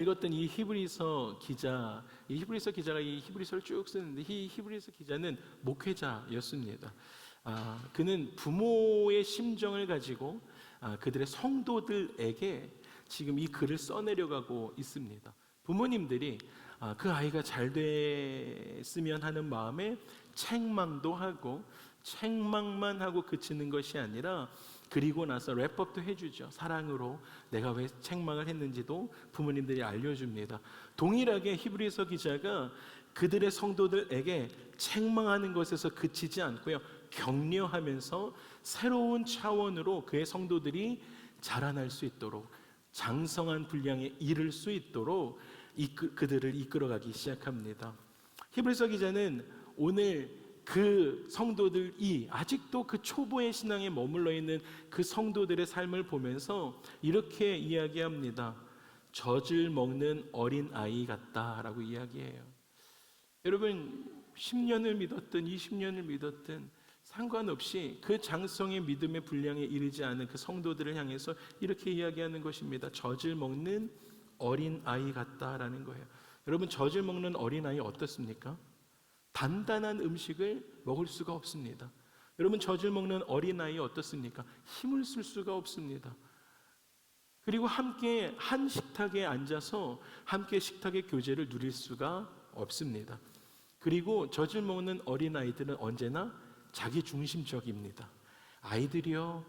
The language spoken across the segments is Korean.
읽었던 이 히브리서 기자, 이 히브리서 기자가 이 히브리서를 쭉 쓰는데 이 히브리서 기자는 목회자였습니다. 아, 그는 부모의 심정을 가지고 아, 그들의 성도들에게 지금 이 글을 써내려가고 있습니다. 부모님들이 아, 그 아이가 잘 됐으면 하는 마음에 책망도 하고 책망만 하고 그치는 것이 아니라 그리고 나서 랩업도 해주죠. 사랑으로 내가 왜 책망을 했는지도 부모님들이 알려줍니다. 동일하게 히브리서 기자가 그들의 성도들에게 책망하는 것에서 그치지 않고요. 격려하면서 새로운 차원으로 그의 성도들이 자라날 수 있도록 장성한 분량에 이를 수 있도록 그들을 이끌어가기 시작합니다. 히브리서 기자는 오늘 그 성도들이 아직도 그 초보의 신앙에 머물러 있는 그 성도들의 삶을 보면서 이렇게 이야기합니다. 젖을 먹는 어린 아이 같다라고 이야기해요. 여러분 10년을 믿었든 20년을 믿었든 상관없이 그 장성의 믿음의 분량에 이르지 않은 그 성도들을 향해서 이렇게 이야기하는 것입니다. 젖을 먹는 어린 아이 같다라는 거예요. 여러분 젖을 먹는 어린 아이 어떻습니까? 단단한 음식을 먹을 수가 없습니다. 여러분 젖을 먹는 어린 아이 어떻습니까? 힘을 쓸 수가 없습니다. 그리고 함께 한 식탁에 앉아서 함께 식탁의 교제를 누릴 수가 없습니다. 그리고 젖을 먹는 어린 아이들은 언제나 자기 중심적입니다. 아이들이요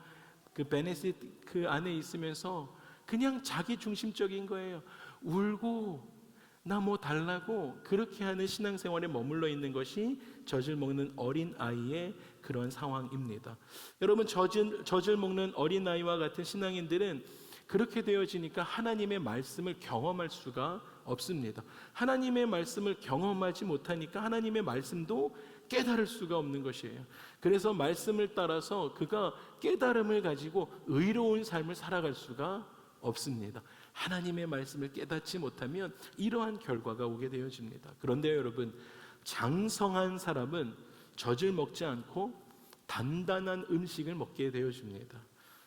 그 베네핏 그 안에 있으면서 그냥 자기 중심적인 거예요. 울고 나 뭐 달라고 그렇게 하는 신앙생활에 머물러 있는 것이 젖을 먹는 어린 아이의 그런 상황입니다. 여러분 젖을 젖을 먹는 어린 아이와 같은 신앙인들은 그렇게 되어지니까 하나님의 말씀을 경험할 수가 없습니다. 하나님의 말씀을 경험하지 못하니까 하나님의 말씀도 깨달을 수가 없는 것이에요. 그래서 말씀을 따라서 그가 깨달음을 가지고 의로운 삶을 살아갈 수가 없습니다. 하나님의 말씀을 깨닫지 못하면 이러한 결과가 오게 되어집니다. 그런데 여러분, 장성한 사람은 젖을 먹지 않고 단단한 음식을 먹게 되어집니다.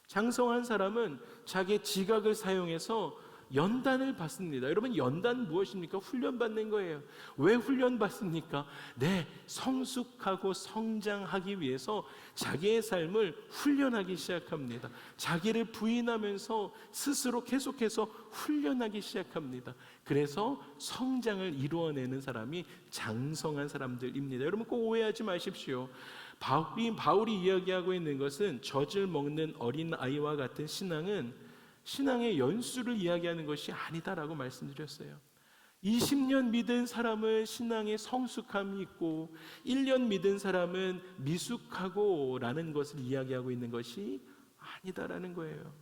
장성한 사람은 자기 지각을 사용해서 연단을 받습니다. 여러분 연단 무엇입니까? 훈련 받는 거예요. 왜 훈련 받습니까? 네, 성숙하고 성장하기 위해서 자기의 삶을 훈련하기 시작합니다. 자기를 부인하면서 스스로 계속해서 훈련하기 시작합니다. 그래서 성장을 이루어내는 사람이 장성한 사람들입니다. 여러분 꼭 오해하지 마십시오. 바울이, 바울이 이야기하고 있는 것은 젖을 먹는 어린 아이와 같은 신앙은 신앙의 연수를 이야기하는 것이 아니다라고 말씀드렸어요. 20년 믿은 사람은 신앙의 성숙함이 있고 1년 믿은 사람은 미숙하고 라는 것을 이야기하고 있는 것이 아니다라는 거예요.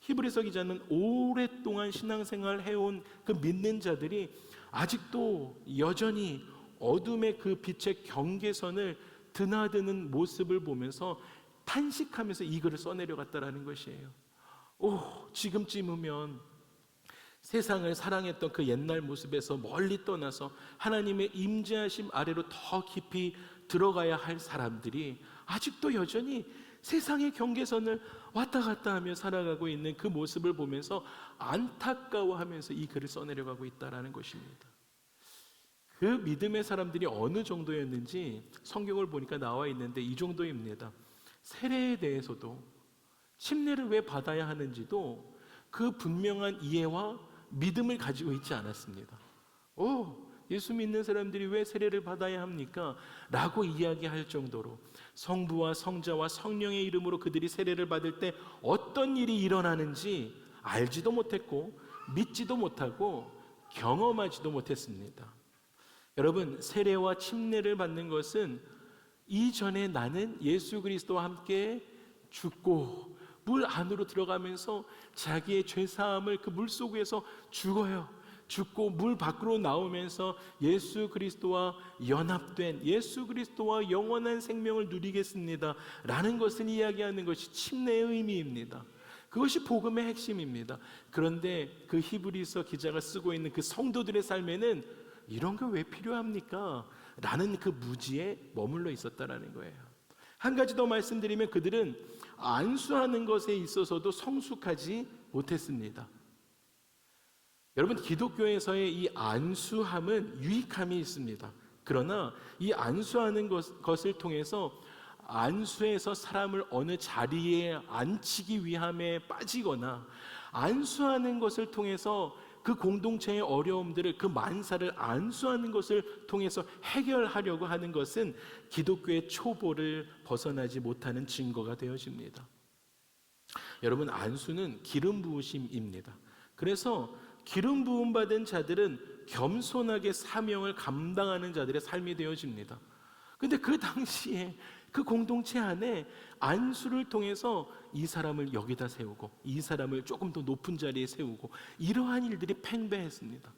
히브리서 기자는 오랫동안 신앙생활 해온 그 믿는 자들이 아직도 여전히 어둠의 그 빛의 경계선을 드나드는 모습을 보면서 탄식하면서 이 글을 써내려갔다라는 것이에요. 오, 지금쯤이면 세상을 사랑했던 그 옛날 모습에서 멀리 떠나서 하나님의 임재하심 아래로 더 깊이 들어가야 할 사람들이 아직도 여전히 세상의 경계선을 왔다 갔다 하며 살아가고 있는 그 모습을 보면서 안타까워하면서 이 글을 써내려가고 있다라는 것입니다. 그 믿음의 사람들이 어느 정도였는지 성경을 보니까 나와 있는데 이 정도입니다. 세례에 대해서도 침례를 왜 받아야 하는지도 그 분명한 이해와 믿음을 가지고 있지 않았습니다. 오, 예수 믿는 사람들이 왜 세례를 받아야 합니까? 라고 이야기할 정도로 성부와 성자와 성령의 이름으로 그들이 세례를 받을 때 어떤 일이 일어나는지 알지도 못했고 믿지도 못하고 경험하지도 못했습니다. 여러분, 세례와 침례를 받는 것은 이전에 나는 예수 그리스도와 함께 죽고 물 안으로 들어가면서 자기의 죄 사함을 그 물 속에서 죽어요. 죽고 물 밖으로 나오면서 예수 그리스도와 연합된 예수 그리스도와 영원한 생명을 누리겠습니다. 라는 것을 이야기하는 것이 침례의 의미입니다. 그것이 복음의 핵심입니다. 그런데 그 히브리서 기자가 쓰고 있는 그 성도들의 삶에는 이런 게 왜 필요합니까? 라는 그 무지에 머물러 있었다라는 거예요. 한 가지 더 말씀드리면 그들은 안수하는 것에 있어서도 성숙하지 못했습니다. 여러분 기독교에서의 이 안수함은 유익함이 있습니다. 그러나 이 안수하는 것, 것을 통해서 안수에서 사람을 어느 자리에 앉히기 위함에 빠지거나 안수하는 것을 통해서 그 공동체의 어려움들을 그 만사를 안수하는 것을 통해서 해결하려고 하는 것은 기독교의 초보를 벗어나지 못하는 증거가 되어집니다. 여러분 안수는 기름 부으심입니다. 그래서 기름 부음 받은 자들은 겸손하게 사명을 감당하는 자들의 삶이 되어집니다. 근데 그 당시에 그 공동체 안에 안수를 통해서 이 사람을 여기다 세우고 이 사람을 조금 더 높은 자리에 세우고 이러한 일들이 팽배했습니다.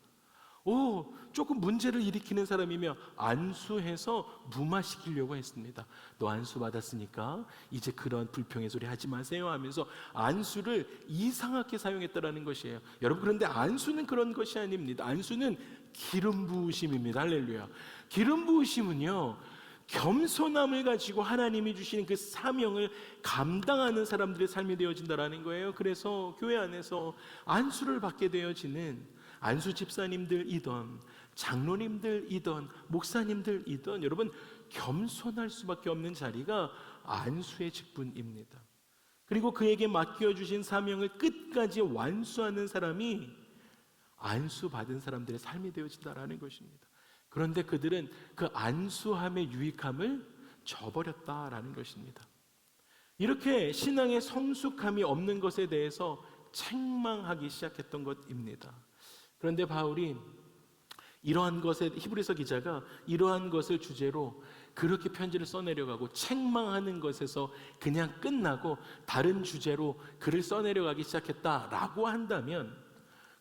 오, 조금 문제를 일으키는 사람이면 안수해서 무마시키려고 했습니다. 너 안수 받았으니까 이제 그런 불평의 소리 하지 마세요 하면서 안수를 이상하게 사용했다라는 것이에요. 여러분 그런데 안수는 그런 것이 아닙니다. 안수는 기름 부으심입니다. 할렐루야. 기름 부으심은요. 겸손함을 가지고 하나님이 주시는 그 사명을 감당하는 사람들의 삶이 되어진다라는 거예요. 그래서 교회 안에서 안수를 받게 되어지는 안수 집사님들이던 장로님들이던 목사님들이던 여러분 겸손할 수밖에 없는 자리가 안수의 직분입니다. 그리고 그에게 맡겨 주신 사명을 끝까지 완수하는 사람이 안수 받은 사람들의 삶이 되어진다라는 것입니다. 그런데 그들은 그 안수함의 유익함을 저버렸다라는 것입니다. 이렇게 신앙의 성숙함이 없는 것에 대해서 책망하기 시작했던 것입니다. 그런데 바울이 이러한 것에 히브리서 기자가 이러한 것을 주제로 그렇게 편지를 써내려가고 책망하는 것에서 그냥 끝나고 다른 주제로 글을 써내려가기 시작했다라고 한다면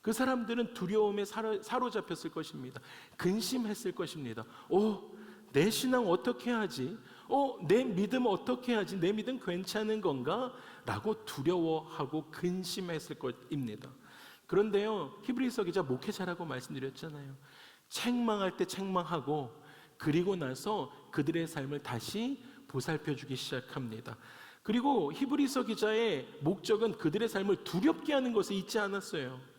그 사람들은 두려움에 사로잡혔을 것입니다. 근심했을 것입니다. 오, 내 신앙 어떻게 하지? 어, 내 믿음 어떻게 하지? 내 믿음 괜찮은 건가? 라고 두려워하고 근심했을 것입니다. 그런데요, 히브리서 기자 목회자라고 말씀드렸잖아요. 책망할 때 책망하고 그리고 나서 그들의 삶을 다시 보살펴 주기 시작합니다. 그리고 히브리서 기자의 목적은 그들의 삶을 두렵게 하는 것에 있지 않았어요.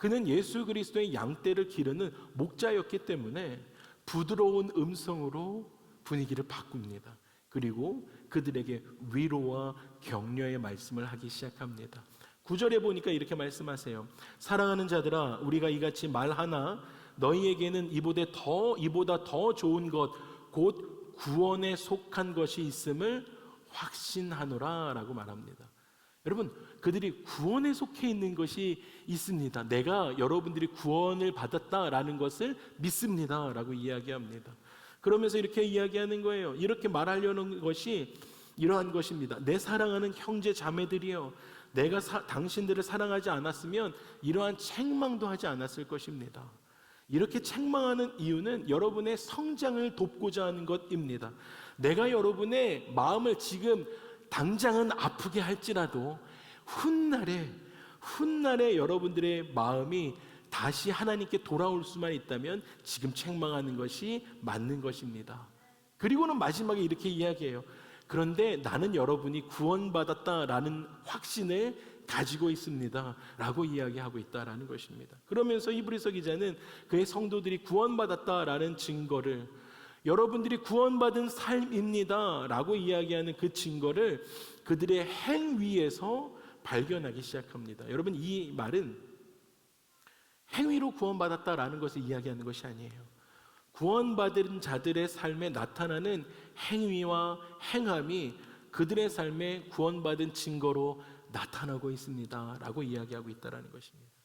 그는 예수 그리스도의 양떼를 기르는 목자였기 때문에 부드러운 음성으로 분위기를 바꿉니다. 그리고 그들에게 위로와 격려의 말씀을 하기 시작합니다. 구절에 보니까 이렇게 말씀하세요. 사랑하는 자들아, 우리가 이같이 말하나 너희에게는 이보다 더 이보다 더 좋은 것, 곧 구원에 속한 것이 있음을 확신하노라라고 말합니다. 여러분, 그들이 구원에 속해 있는 것이 있습니다. 내가 여러분들이 구원을 받았다라는 것을 믿습니다 라고 이야기합니다. 그러면서 이렇게 이야기하는 거예요. 이렇게 말하려는 것이 이러한 것입니다. 내 사랑하는 형제 자매들이여, 내가 사, 당신들을 사랑하지 않았으면 이러한 책망도 하지 않았을 것입니다. 이렇게 책망하는 이유는 여러분의 성장을 돕고자 하는 것입니다. 내가 여러분의 마음을 지금 당장은 아프게 할지라도 훗날에 훗날에 여러분들의 마음이 다시 하나님께 돌아올 수만 있다면 지금 책망하는 것이 맞는 것입니다. 그리고는 마지막에 이렇게 이야기해요. 그런데 나는 여러분이 구원받았다라는 확신을 가지고 있습니다. 라고 이야기하고 있다라는 것입니다. 그러면서 히브리서 기자는 그의 성도들이 구원받았다라는 증거를 여러분들이 구원받은 삶입니다. 라고 이야기하는 그 증거를 그들의 행위에서 발견하기 시작합니다. 여러분, 이 말은 행위로 구원받았다라는 것을 이야기하는 것이 아니에요. 구원받은 자들의 삶에 나타나는 행위와 행함이 그들의 삶에 구원받은 증거로 나타나고 있습니다. 라고 이야기하고 있다는 것입니다.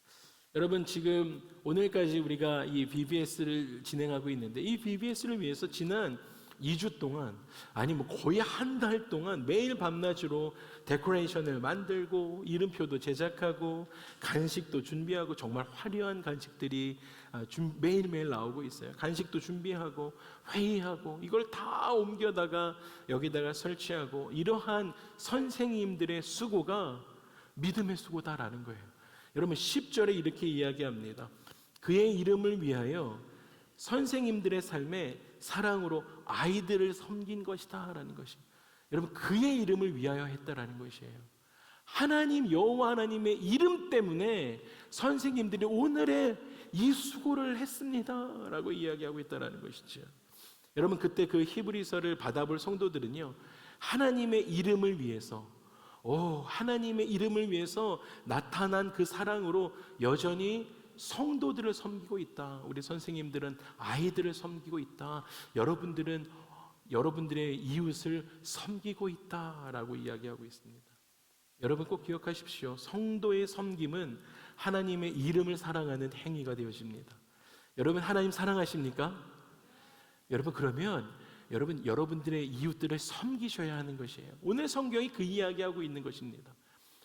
여러분, 지금 오늘까지 우리가 이 BBS를 진행하고 있는데 이 BBS를 위해서 지난 2주 동안 아니 뭐 거의 한 달 동안 매일 밤낮으로 데코레이션을 만들고 이름표도 제작하고 간식도 준비하고 정말 화려한 간식들이 아, 매일매일 나오고 있어요. 간식도 준비하고 회의하고 이걸 다 옮겨다가 여기다가 설치하고 이러한 선생님들의 수고가 믿음의 수고다라는 거예요. 여러분 10절에 이렇게 이야기합니다. 그의 이름을 위하여 선생님들의 삶에 사랑으로 아이들을 섬긴 것이다 라는 것이 여러분 그의 이름을 위하여 했다라는 것이에요. 하나님 여호와 하나님의 이름 때문에 선생님들이 오늘의 이 수고를 했습니다라고 이야기하고 있다라는 것이죠. 여러분 그때 그 히브리서를 받아볼 성도들은요 하나님의 이름을 위해서 오 하나님의 이름을 위해서 나타난 그 사랑으로 여전히 성도들을 섬기고 있다. 우리 선생님들은 아이들을 섬기고 있다. 여러분들은 여러분들의 이웃을 섬기고 있다라고 이야기하고 있습니다. 여러분 꼭 기억하십시오. 성도의 섬김은 하나님의 이름을 사랑하는 행위가 되어집니다. 여러분 하나님 사랑하십니까? 여러분 그러면 여러분 여러분들의 이웃들을 섬기셔야 하는 것이에요. 오늘 성경이 그 이야기하고 있는 것입니다.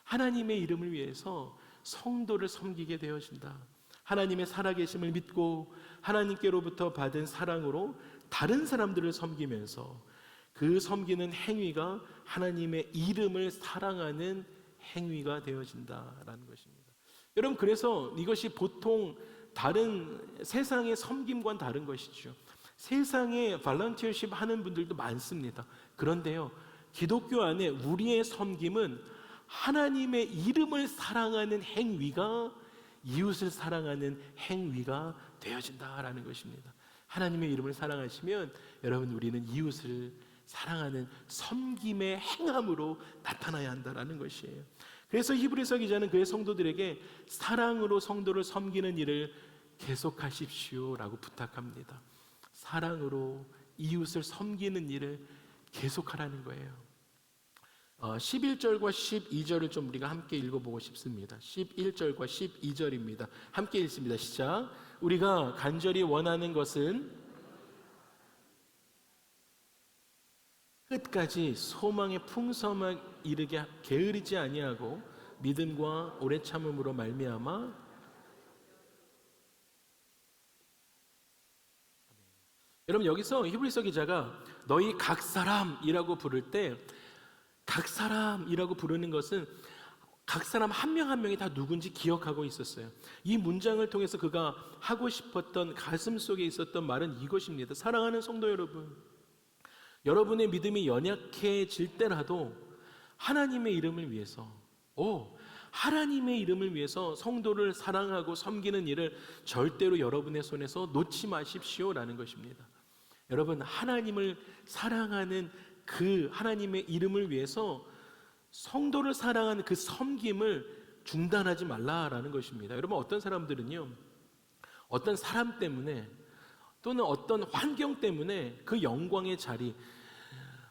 하나님의 이름을 위해서 성도를 섬기게 되어진다. 하나님의 살아계심을 믿고 하나님께로부터 받은 사랑으로 다른 사람들을 섬기면서 그 섬기는 행위가 하나님의 이름을 사랑하는 행위가 되어진다라는 것입니다. 여러분 그래서 이것이 보통 다른 세상의 섬김과는 다른 것이죠. 세상에 발런티어십 하는 분들도 많습니다. 그런데요. 기독교 안에 우리의 섬김은 하나님의 이름을 사랑하는 행위가 이웃을 사랑하는 행위가 되어진다라는 것입니다. 하나님의 이름을 사랑하시면 여러분 우리는 이웃을 사랑하는 섬김의 행함으로 나타나야 한다라는 것이에요. 그래서 히브리서 기자는 그의 성도들에게 사랑으로 성도를 섬기는 일을 계속하십시오라고 부탁합니다. 사랑으로 이웃을 섬기는 일을 계속하라는 거예요. 어, 11절과 12절을 좀 우리가 함께 읽어보고 싶습니다. 11절과 12절입니다. 함께 읽습니다. 시작. 우리가 간절히 원하는 것은 끝까지 소망의 풍성함에 이르게 게으르지 아니하고 믿음과 오래 참음으로 말미암아 여러분 여기서 히브리서 기자가 너희 각 사람이라고 부를 때 각 사람이라고 부르는 것은 각 사람 한명한 명이 다 누군지 기억하고 있었어요. 이 문장을 통해서 그가 하고 싶었던 가슴 속에 있었던 말은 이것입니다. 사랑하는 성도 여러분, 여러분의 믿음이 연약해질 때라도 하나님의 이름을 위해서, 오, 하나님의 이름을 위해서 성도를 사랑하고 섬기는 일을 절대로 여러분의 손에서 놓지 마십시오라는 것입니다. 여러분, 하나님을 사랑하는 그 하나님의 이름을 위해서 성도를 사랑하는 그 섬김을 중단하지 말라라는 것입니다. 여러분 어떤 사람들은요. 어떤 사람 때문에 또는 어떤 환경 때문에 그 영광의 자리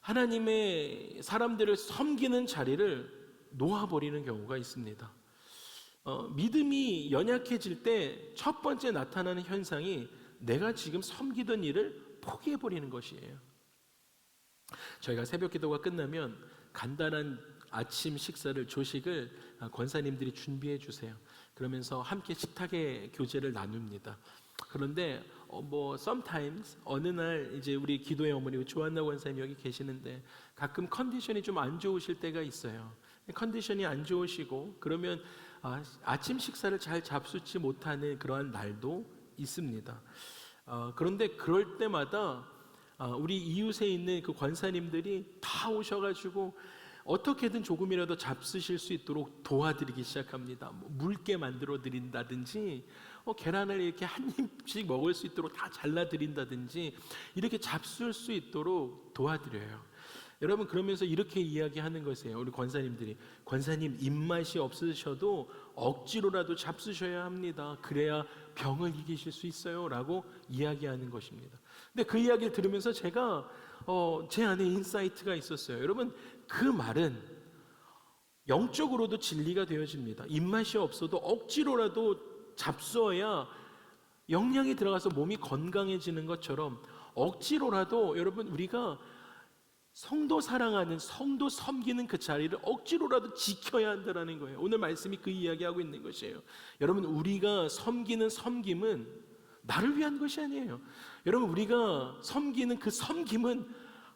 하나님의 사람들을 섬기는 자리를 놓아버리는 경우가 있습니다. 어, 믿음이 연약해질 때 첫 번째 나타나는 현상이 내가 지금 섬기던 일을 포기해 버리는 것이에요. 저희가 새벽 기도가 끝나면 간단한 아침 식사를 조식을 권사님들이 준비해 주세요. 그러면서 함께 식탁의 교제를 나눕니다. 그런데 어, 뭐 sometimes 어느 날 이제 우리 기도의 어머니 조한나 권사님 여기 계시는데 가끔 컨디션이 좀 안 좋으실 때가 있어요. 컨디션이 안 좋으시고 그러면 아, 아침 식사를 잘 잡수지 못하는 그러한 날도 있습니다. 어, 그런데 그럴 때마다 아, 우리 이웃에 있는 그 권사님들이 다 오셔가지고 어떻게든 조금이라도 잡수실 수 있도록 도와드리기 시작합니다. 뭐 묽게 만들어 드린다든지, 어, 계란을 이렇게 한 입씩 먹을 수 있도록 다 잘라 드린다든지, 이렇게 잡술 수 있도록 도와드려요. 여러분 그러면서 이렇게 이야기하는 것이에요. 우리 권사님들이 권사님 입맛이 없으셔도 억지로라도 잡수셔야 합니다. 그래야 병을 이기실 수 있어요라고 이야기하는 것입니다. 근데 그 이야기를 들으면서 제가 어, 제 안에 인사이트가 있었어요. 여러분 그 말은 영적으로도 진리가 되어집니다. 입맛이 없어도 억지로라도 잡수어야 영양이 들어가서 몸이 건강해지는 것처럼 억지로라도 여러분 우리가 성도 사랑하는 성도 섬기는 그 자리를 억지로라도 지켜야 한다는 거예요. 오늘 말씀이 그 이야기하고 있는 것이에요. 여러분 우리가 섬기는 섬김은 나를 위한 것이 아니에요. 여러분 우리가 섬기는 그 섬김은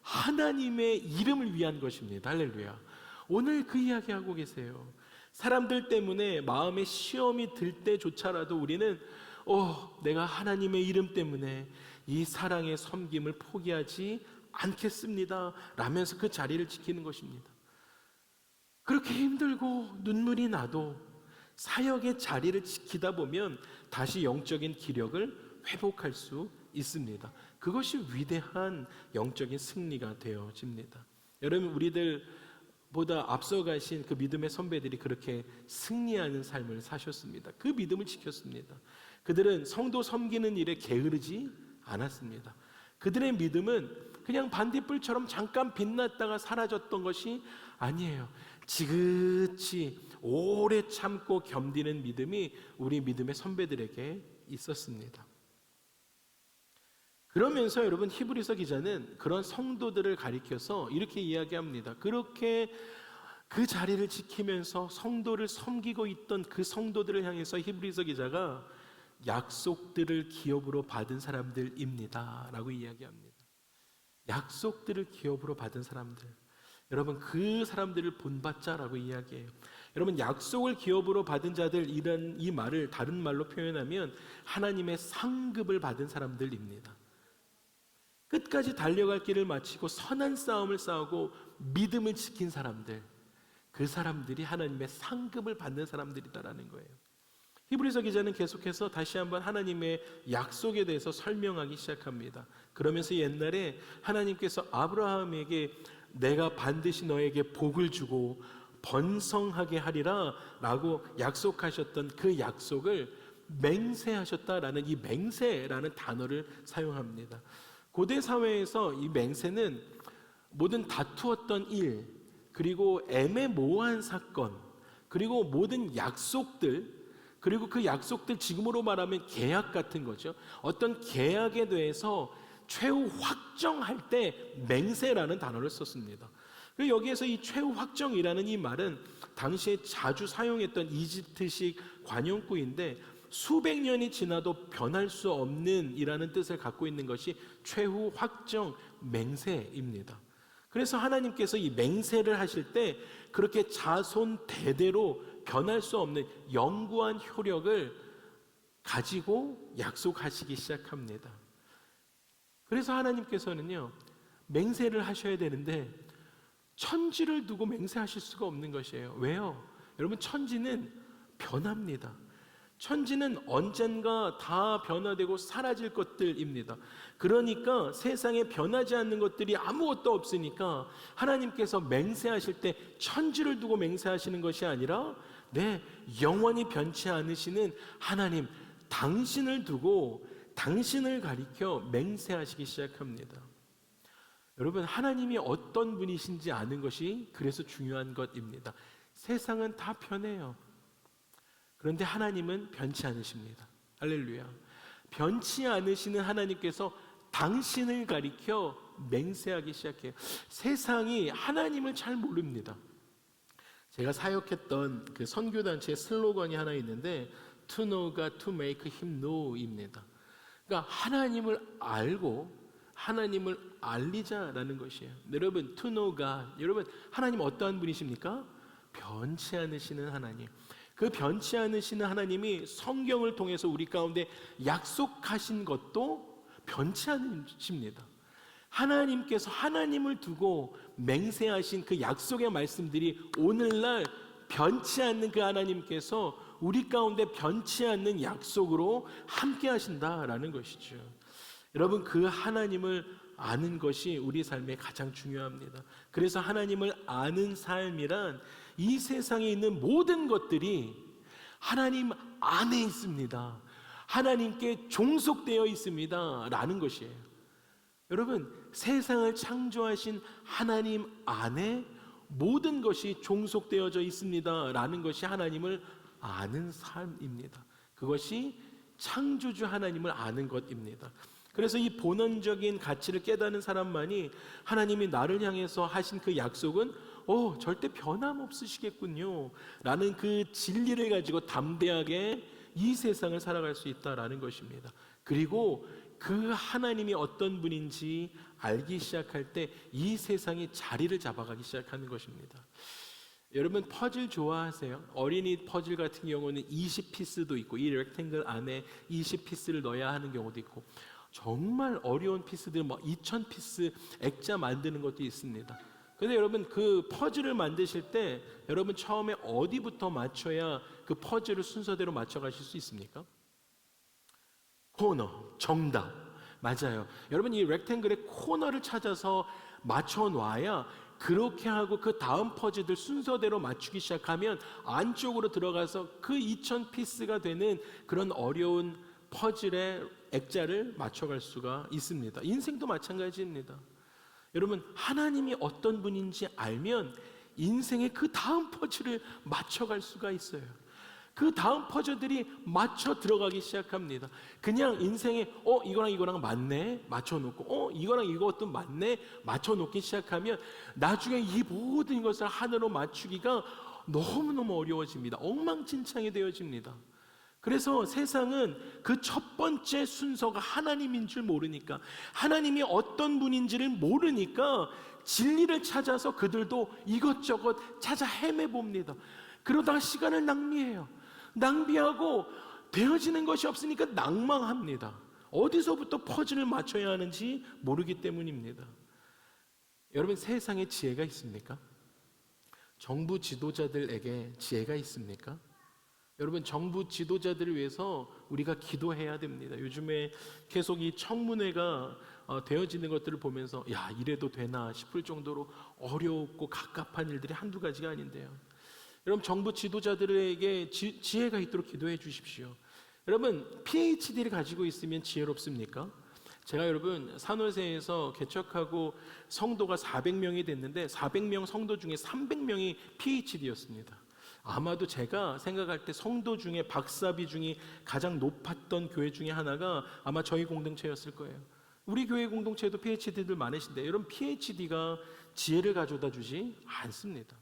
하나님의 이름을 위한 것입니다. 할렐루야. 오늘 그 이야기하고 계세요. 사람들 때문에 마음에 시험이 들 때조차라도 우리는 어, 내가 하나님의 이름 때문에 이 사랑의 섬김을 포기하지 않겠습니다. 라면서 그 자리를 지키는 것입니다. 그렇게 힘들고 눈물이 나도 사역의 자리를 지키다 보면 다시 영적인 기력을 회복할 수 있습니다. 그것이 위대한 영적인 승리가 되어집니다. 여러분 우리들 보다 앞서가신 그 믿음의 선배들이 그렇게 승리하는 삶을 사셨습니다. 그 믿음을 지켰습니다. 그들은 성도 섬기는 일에 게으르지 않았습니다. 그들의 믿음은 그냥 반딧불처럼 잠깐 빛났다가 사라졌던 것이 아니에요. 지긋이 오래 참고 견디는 믿음이 우리 믿음의 선배들에게 있었습니다. 그러면서 여러분 히브리서 기자는 그런 성도들을 가리켜서 이렇게 이야기합니다. 그렇게 그 자리를 지키면서 성도를 섬기고 있던 그 성도들을 향해서 히브리서 기자가 약속들을 기업으로 받은 사람들입니다라고 이야기합니다. 약속들을 기업으로 받은 사람들. 여러분 그 사람들을 본받자라고 이야기해요. 여러분 약속을 기업으로 받은 자들 이런 이 말을 다른 말로 표현하면 하나님의 상급을 받은 사람들입니다. 끝까지 달려갈 길을 마치고 선한 싸움을 싸우고 믿음을 지킨 사람들, 그 사람들이 하나님의 상급을 받는 사람들이다라는 거예요. 히브리서 기자는 계속해서 다시 한번 하나님의 약속에 대해서 설명하기 시작합니다. 그러면서 옛날에 하나님께서 아브라함에게 내가 반드시 너에게 복을 주고 번성하게 하리라 라고 약속하셨던 그 약속을 맹세하셨다라는 이 맹세라는 단어를 사용합니다. 고대 사회에서 이 맹세는 모든 다투었던 일, 그리고 애매모호한 사건, 그리고 모든 약속들, 그리고 그 약속들 지금으로 말하면 계약 같은 거죠. 어떤 계약에 대해서 최후 확정할 때 맹세라는 단어를 썼습니다. 그리고 여기에서 이 최후 확정이라는 이 말은 당시에 자주 사용했던 이집트식 관용구인데 수백 년이 지나도 변할 수 없는 이라는 뜻을 갖고 있는 것이 최후 확정 맹세입니다. 그래서 하나님께서 이 맹세를 하실 때 그렇게 자손 대대로 변할 수 없는 영구한 효력을 가지고 약속하시기 시작합니다. 그래서 하나님께서는요, 맹세를 하셔야 되는데 천지를 두고 맹세하실 수가 없는 것이에요. 왜요? 여러분, 천지는 변합니다. 천지는 언젠가 다 변화되고 사라질 것들입니다. 그러니까 세상에 변하지 않는 것들이 아무것도 없으니까 하나님께서 맹세하실 때 천지를 두고 맹세하시는 것이 아니라 네, 영원히 변치 않으시는 하나님, 당신을 두고 당신을 가리켜 맹세하시기 시작합니다. 여러분, 하나님이 어떤 분이신지 아는 것이 그래서 중요한 것입니다. 세상은 다 변해요. 그런데 하나님은 변치 않으십니다. 할렐루야. 변치 않으시는 하나님께서 당신을 가리켜 맹세하기 시작해요. 세상이 하나님을 잘 모릅니다. 제가 사역했던 그 선교단체의 슬로건이 하나 있는데 To know가 to make him know입니다. 그러니까 하나님을 알고 하나님을 알리자라는 것이에요. 여러분, to know God. 여러분, 하나님 어떠한 분이십니까? 변치 않으시는 하나님. 그 변치 않으시는 하나님이 성경을 통해서 우리 가운데 약속하신 것도 변치 않으십니다. 하나님께서 하나님을 두고 맹세하신 그 약속의 말씀들이 오늘날 변치 않는 그 하나님께서 우리 가운데 변치 않는 약속으로 함께 하신다라는 것이죠. 여러분 그 하나님을 아는 것이 우리 삶에 가장 중요합니다. 그래서 하나님을 아는 삶이란 이 세상에 있는 모든 것들이 하나님 안에 있습니다. 하나님께 종속되어 있습니다. 라는 것이에요. 여러분, 세상을 창조하신 하나님 안에 모든 것이 종속되어져 있습니다. 라는 것이 하나님을 아는 삶입니다. 그것이 창조주 하나님을 아는 것입니다. 그래서 이 본원적인 가치를 깨닫는 사람만이 하나님이 나를 향해서 하신 그 약속은 어, 절대 변함없으시겠군요. 라는 그 진리를 가지고 담대하게 이 세상을 살아갈 수 있다라는 것입니다. 그리고 그 하나님이 어떤 분인지 알기 시작할 때 이 세상이 자리를 잡아가기 시작하는 것입니다. 여러분 퍼즐 좋아하세요? 어린이 퍼즐 같은 경우는 20피스도 있고 이 렉탱글 안에 20피스를 넣어야 하는 경우도 있고 정말 어려운 피스들 뭐 2000피스 액자 만드는 것도 있습니다. 근데 여러분 그 퍼즐을 만드실 때 여러분 처음에 어디부터 맞춰야 그 퍼즐을 순서대로 맞춰 가실 수 있습니까? 코너, 정답. 맞아요. 여러분 이 렉탱글의 코너를 찾아서 맞춰 놔야 그렇게 하고 그 다음 퍼즐들 순서대로 맞추기 시작하면 안쪽으로 들어가서 그 2000 피스가 되는 그런 어려운 퍼즐의 액자를 맞춰갈 수가 있습니다. 인생도 마찬가지입니다. 여러분 하나님이 어떤 분인지 알면 인생의 그 다음 퍼즐을 맞춰갈 수가 있어요. 그 다음 퍼즐들이 맞춰 들어가기 시작합니다. 그냥 인생에 어 이거랑 이거랑 맞네 맞춰 놓고 어 이거랑 이것도 맞네 맞춰 놓기 시작하면 나중에 이 모든 것을 하나로 맞추기가 너무 너무 어려워집니다. 엉망진창이 되어집니다. 그래서 세상은 그 첫 번째 순서가 하나님인 줄 모르니까 하나님이 어떤 분인지를 모르니까 진리를 찾아서 그들도 이것저것 찾아 헤매 봅니다. 그러다가 시간을 낭비해요. 낭비하고 되어지는 것이 없으니까 낭망합니다. 어디서부터 퍼즐을 맞춰야 하는지 모르기 때문입니다. 여러분 세상에 지혜가 있습니까? 정부 지도자들에게 지혜가 있습니까? 여러분 정부 지도자들을 위해서 우리가 기도해야 됩니다. 요즘에 계속 이 청문회가 어, 되어지는 것들을 보면서 야 이래도 되나 싶을 정도로 어렵고 갑갑한 일들이 한두 가지가 아닌데요. 여러분 정부 지도자들에게 지, 지혜가 있도록 기도해 주십시오. 여러분 PhD를 가지고 있으면 지혜롭습니까? 제가 여러분 산호세에서 개척하고 성도가 400명이 됐는데 400명 성도 중에 300명이 PhD였습니다. 아마도 제가 생각할 때 성도 중에 박사 비중이 가장 높았던 교회 중에 하나가 아마 저희 공동체였을 거예요. 우리 교회 공동체에도 PhD들 많으신데 여러분 PhD가 지혜를 가져다 주지 않습니다.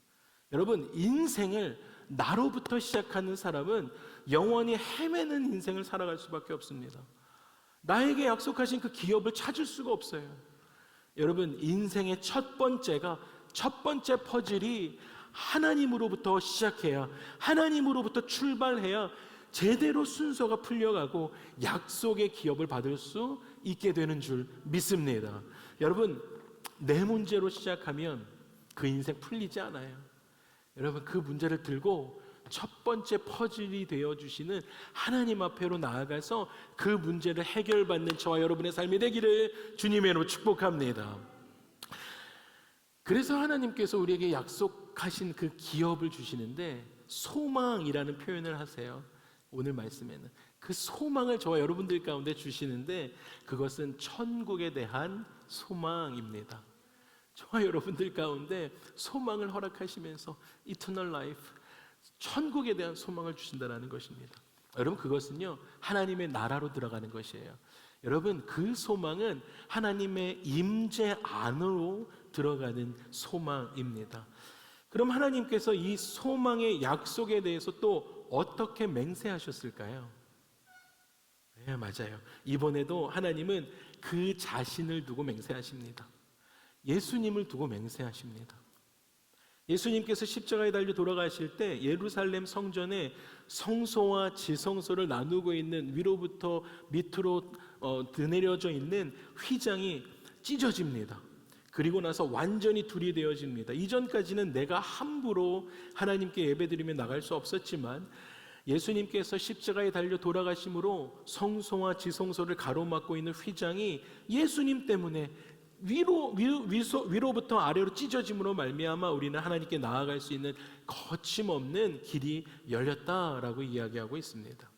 여러분 인생을 나로부터 시작하는 사람은 영원히 헤매는 인생을 살아갈 수밖에 없습니다. 나에게 약속하신 그 기업을 찾을 수가 없어요. 여러분 인생의 첫 번째가 첫 번째 퍼즐이 하나님으로부터 시작해야 하나님으로부터 출발해야 제대로 순서가 풀려가고 약속의 기업을 받을 수 있게 되는 줄 믿습니다. 여러분 내 문제로 시작하면 그 인생 풀리지 않아요. 여러분 그 문제를 들고 첫 번째 퍼즐이 되어 주시는 하나님 앞에로 나아가서 그 문제를 해결받는 저와 여러분의 삶이 되기를 주님의 이름으로 축복합니다. 그래서 하나님께서 우리에게 약속하신 그 기업을 주시는데 소망이라는 표현을 하세요. 오늘 말씀에는 그 소망을 저와 여러분들 가운데 주시는데 그것은 천국에 대한 소망입니다. 저와 여러분들 가운데 소망을 허락하시면서 이터널 라이프 천국에 대한 소망을 주신다라는 것입니다. 여러분 그것은요 하나님의 나라로 들어가는 것이에요. 여러분 그 소망은 하나님의 임재 안으로 들어가는 소망입니다. 그럼 하나님께서 이 소망의 약속에 대해서 또 어떻게 맹세하셨을까요? 네, 맞아요. 이번에도 하나님은 그 자신을 두고 맹세하십니다. 예수님을 두고 맹세하십니다. 예수님께서 십자가에 달려 돌아가실 때 예루살렘 성전에 성소와 지성소를 나누고 있는 위로부터 밑으로 어, 드내려져 있는 휘장이 찢어집니다. 그리고 나서 완전히 둘이 되어집니다. 이전까지는 내가 함부로 하나님께 예배드리며 나갈 수 없었지만 예수님께서 십자가에 달려 돌아가심으로 성소와 지성소를 가로막고 있는 휘장이 예수님 때문에 위로 위소, 위로부터 아래로 찢어짐으로 말미암아 우리는 하나님께 나아갈 수 있는 거침없는 길이 열렸다라고 이야기하고 있습니다.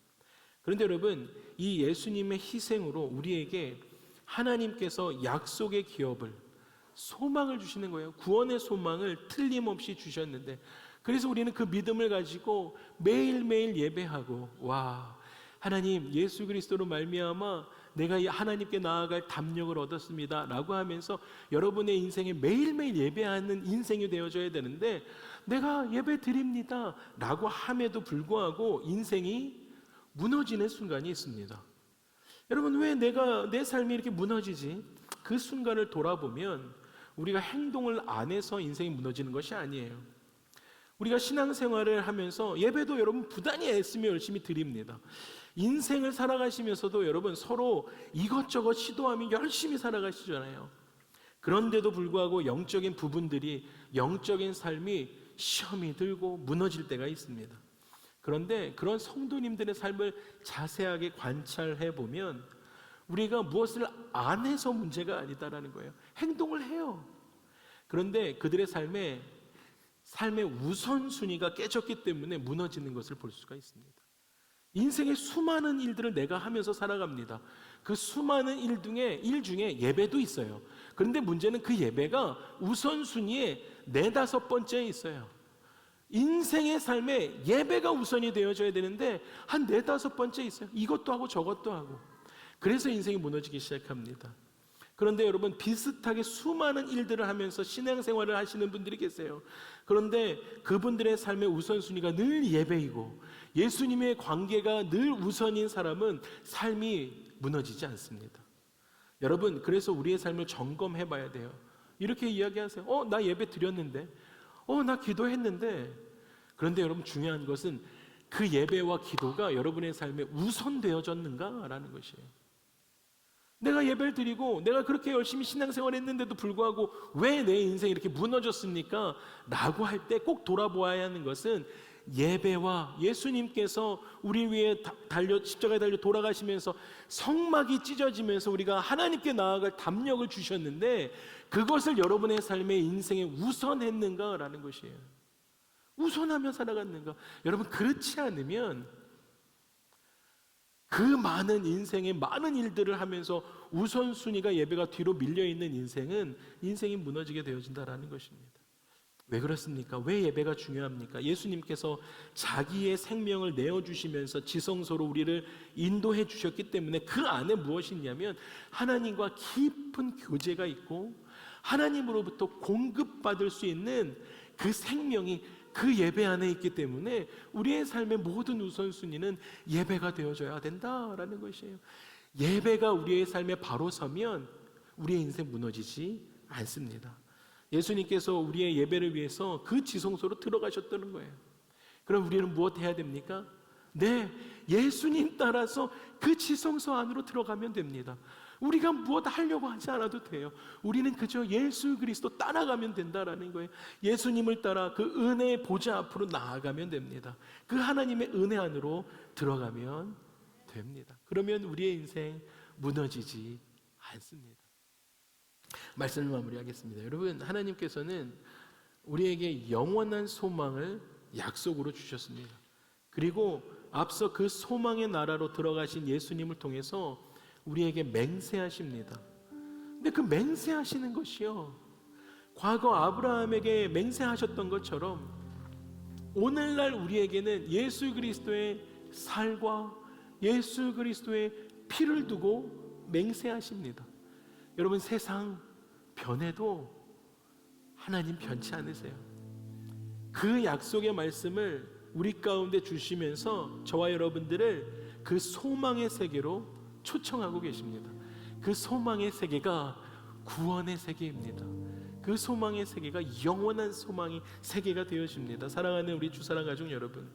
그런데 여러분 이 예수님의 희생으로 우리에게 하나님께서 약속의 기업을 소망을 주시는 거예요. 구원의 소망을 틀림없이 주셨는데 그래서 우리는 그 믿음을 가지고 매일매일 예배하고 와 하나님 예수 그리스도로 말미암아 내가 하나님께 나아갈 담력을 얻었습니다 라고 하면서 여러분의 인생에 매일매일 예배하는 인생이 되어져야 되는데 내가 예배 드립니다 라고 함에도 불구하고 인생이 무너지는 순간이 있습니다. 여러분 왜 내가 내 삶이 이렇게 무너지지? 그 순간을 돌아보면 우리가 행동을 안 해서 인생이 무너지는 것이 아니에요. 우리가 신앙생활을 하면서 예배도 여러분 부단히 애쓰며 열심히 드립니다. 인생을 살아가시면서도 여러분 서로 이것저것 시도하며 열심히 살아가시잖아요. 그런데도 불구하고 영적인 부분들이 영적인 삶이 시험이 들고 무너질 때가 있습니다. 그런데 그런 성도님들의 삶을 자세하게 관찰해 보면 우리가 무엇을 안 해서 문제가 아니다라는 거예요. 행동을 해요. 그런데 그들의 삶에 삶의 우선순위가 깨졌기 때문에 무너지는 것을 볼 수가 있습니다. 인생의 수많은 일들을 내가 하면서 살아갑니다. 그 수많은 일 중에 일 중에 예배도 있어요. 그런데 문제는 그 예배가 우선순위에 네다섯 번째에 있어요. 인생의 삶에 예배가 우선이 되어져야 되는데 한 네다섯 번째 있어요. 이것도 하고 저것도 하고. 그래서 인생이 무너지기 시작합니다. 그런데 여러분 비슷하게 수많은 일들을 하면서 신앙생활을 하시는 분들이 계세요. 그런데 그분들의 삶의 우선순위가 늘 예배이고 예수님의 관계가 늘 우선인 사람은 삶이 무너지지 않습니다. 여러분 그래서 우리의 삶을 점검해 봐야 돼요. 이렇게 이야기하세요. 어, 나 예배 드렸는데. 어, 나 기도했는데. 그런데 여러분 중요한 것은 그 예배와 기도가 여러분의 삶에 우선되어졌는가라는 것이에요. 내가 예배를 드리고 내가 그렇게 열심히 신앙생활 했는데도 불구하고 왜 내 인생이 이렇게 무너졌습니까? 라고 할 때 꼭 돌아보아야 하는 것은 예배와 예수님께서 우리 다- 달려 십자가에 달려 돌아가시면서 성막이 찢어지면서 우리가 하나님께 나아갈 담력을 주셨는데 그것을 여러분의 삶의 인생에 우선했는가라는 것이에요. 우선하며 살아갔는가? 여러분 그렇지 않으면 그 많은 인생의 많은 일들을 하면서 우선순위가 예배가 뒤로 밀려 있는 인생은 인생이 무너지게 되어진다라는 것입니다. 왜 그렇습니까? 왜 예배가 중요합니까? 예수님께서 자기의 생명을 내어 주시면서 지성소로 우리를 인도해 주셨기 때문에 그 안에 무엇이 있냐면 하나님과 깊은 교제가 있고 하나님으로부터 공급받을 수 있는 그 생명이 그 예배 안에 있기 때문에 우리의 삶의 모든 우선순위는 예배가 되어져야 된다라는 것이에요. 예배가 우리의 삶에 바로 서면 우리의 인생 무너지지 않습니다. 예수님께서 우리의 예배를 위해서 그 지성소로 들어가셨다는 거예요. 그럼 우리는 무엇 해야 됩니까? 네, 예수님 따라서 그 지성소 안으로 들어가면 됩니다. 우리가 무엇 하려고 하지 않아도 돼요. 우리는 그저 예수 그리스도 따라가면 된다라는 거예요. 예수님을 따라 그 은혜의 보좌 앞으로 나아가면 됩니다. 그 하나님의 은혜 안으로 들어가면 됩니다. 그러면 우리의 인생 무너지지 않습니다. 말씀을 마무리하겠습니다. 여러분, 하나님께서는 우리에게 영원한 소망을 약속으로 주셨습니다. 그리고 앞서 그 소망의 나라로 들어가신 예수님을 통해서 우리에게 맹세하십니다. 근데 그 맹세하시는 것이요. 과거 아브라함에게 맹세하셨던 것처럼 오늘날 우리에게는 예수 그리스도의 살과 예수 그리스도의 피를 두고 맹세하십니다. 여러분 세상 변해도 하나님 변치 않으세요. 그 약속의 말씀을 우리 가운데 주시면서 저와 여러분들을 그 소망의 세계로 초청하고 계십니다. 그 소망의 세계가 구원의 세계입니다. 그 소망의 세계가 영원한 소망의 세계가 되어집니다. 사랑하는 우리 주사랑 가족 여러분,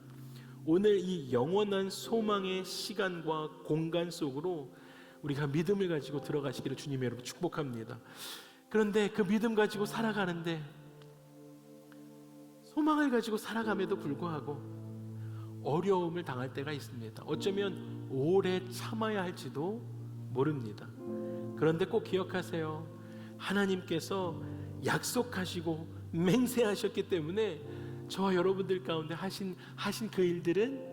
오늘 이 영원한 소망의 시간과 공간 속으로 우리가 믿음을 가지고 들어가시기를 주님 여러분 축복합니다. 그런데 그 믿음 가지고 살아가는데 소망을 가지고 살아감에도 불구하고 어려움을 당할 때가 있습니다. 어쩌면 오래 참아야 할지도 모릅니다. 그런데 꼭 기억하세요. 하나님께서 약속하시고 맹세하셨기 때문에 저와 여러분들 가운데 하신 하신 그 일들은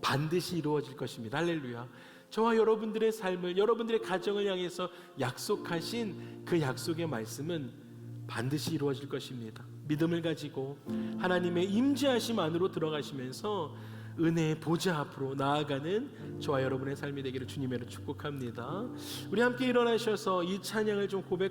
반드시 이루어질 것입니다. 할렐루야. 저와 여러분들의 삶을 여러분들의 가정을 향해서 약속하신 그 약속의 말씀은 반드시 이루어질 것입니다. 믿음을 가지고 하나님의 임재하심 안으로 들어가시면서 은혜의 보좌 앞으로 나아가는 저와 여러분의 삶이 되기를 주님으로 축복합니다. 우리 함께 일어나셔서 이 찬양을 좀 고백